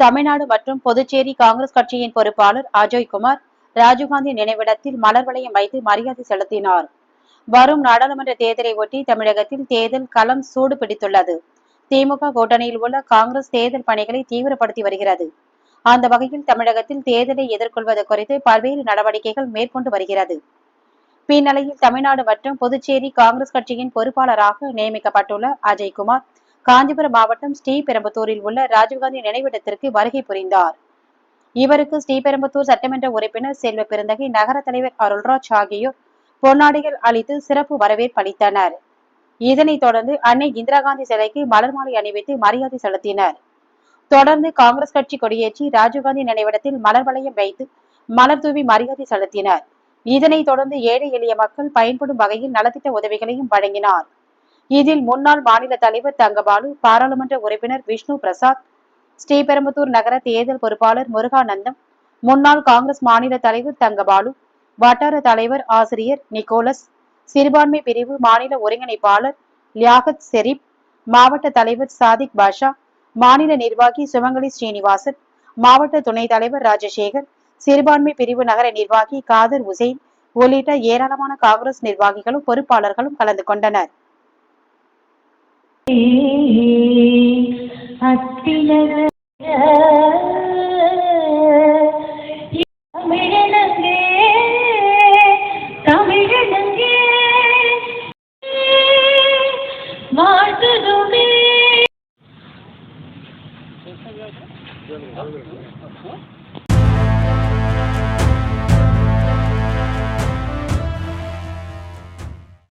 தமிழ்நாடு மற்றும் புதுச்சேரி காங்கிரஸ் கட்சியின் பொறுப்பாளர் அஜய்குமார் ராஜீவ்காந்தி நினைவிடத்தில் மலர் வளையம் வைத்து மரியாதை செலுத்தினார். வரும் நாடாளுமன்ற தேர்தலை ஒட்டி தமிழகத்தில் தேர்தல் களம் சூடு பிடித்துள்ளது. திமுக கூட்டணியில் உள்ள காங்கிரஸ் தேர்தல் பணிகளை தீவிரப்படுத்தி வருகிறது. அந்த வகையில் தமிழகத்தில் தேர்தலை எதிர்கொள்வது குறித்து பல்வேறு நடவடிக்கைகள் மேற்கொண்டு வருகிறது. பின்னணியில் தமிழ்நாடு மற்றும் புதுச்சேரி காங்கிரஸ் கட்சியின் பொறுப்பாளராக நியமிக்கப்பட்டுள்ள அஜய்குமார் காஞ்சிபுரம் மாவட்டம் ஸ்ரீபெரும்புத்தூரில் உள்ள ராஜீவ்காந்தி நினைவிடத்திற்கு வருகை புரிந்தார். இவருக்கு ஸ்ரீபெரும்புத்தூர் சட்டமன்ற உறுப்பினர் செல்வ பெருந்தகை நகர தலைவர் அருள்ராஜ் ஆகியோர் பொன்னாடிகள் அளித்து சிறப்பு வரவேற்பு அளித்தனர். இதனைத் தொடர்ந்து அன்னை இந்திரா காந்தி சிலைக்கு மலர் மாலை அணிவித்து மரியாதை செலுத்தினர். தொடர்ந்து காங்கிரஸ் கட்சி கொடியேற்றி ராஜீவ்காந்தி நினைவிடத்தில் மலர் வளையம் வைத்து மலர் தூவி மரியாதை செலுத்தினர். இதனைத் தொடர்ந்து ஏழை எளிய மக்கள் பயன்படும் வகையில் நலத்திட்ட உதவிகளையும் வழங்கினார். இதில் முன்னாள் மாநில தலைவர் தங்கபாலு பாராளுமன்ற உறுப்பினர் விஷ்ணு பிரசாத் ஸ்ரீபெரும்புத்தூர் நகர தேர்தல் பொறுப்பாளர் முருகானந்தம் முன்னாள் காங்கிரஸ் மாநில தலைவர் தங்கபாலு வட்டார தலைவர் ஆசிரியர் நிக்கோலஸ் சிறுபான்மை பிரிவு மாநில ஒருங்கிணைப்பாளர் லியாகத் செரீப் மாவட்ட தலைவர் சாதிக் பாஷா மாநில நிர்வாகி சுமங்கலி ஸ்ரீனிவாசன் மாவட்ட துணைத் தலைவர் ராஜசேகர் சிறுபான்மை பிரிவு நகர நிர்வாகி காதர் உசைன் உள்ளிட்ட ஏராளமான காங்கிரஸ் நிர்வாகிகளும் பொறுப்பாளர்களும் கலந்து கொண்டனர். அத்திலக தமிழனங்கே தமிழனங்கே வாழ்த்துதுமே.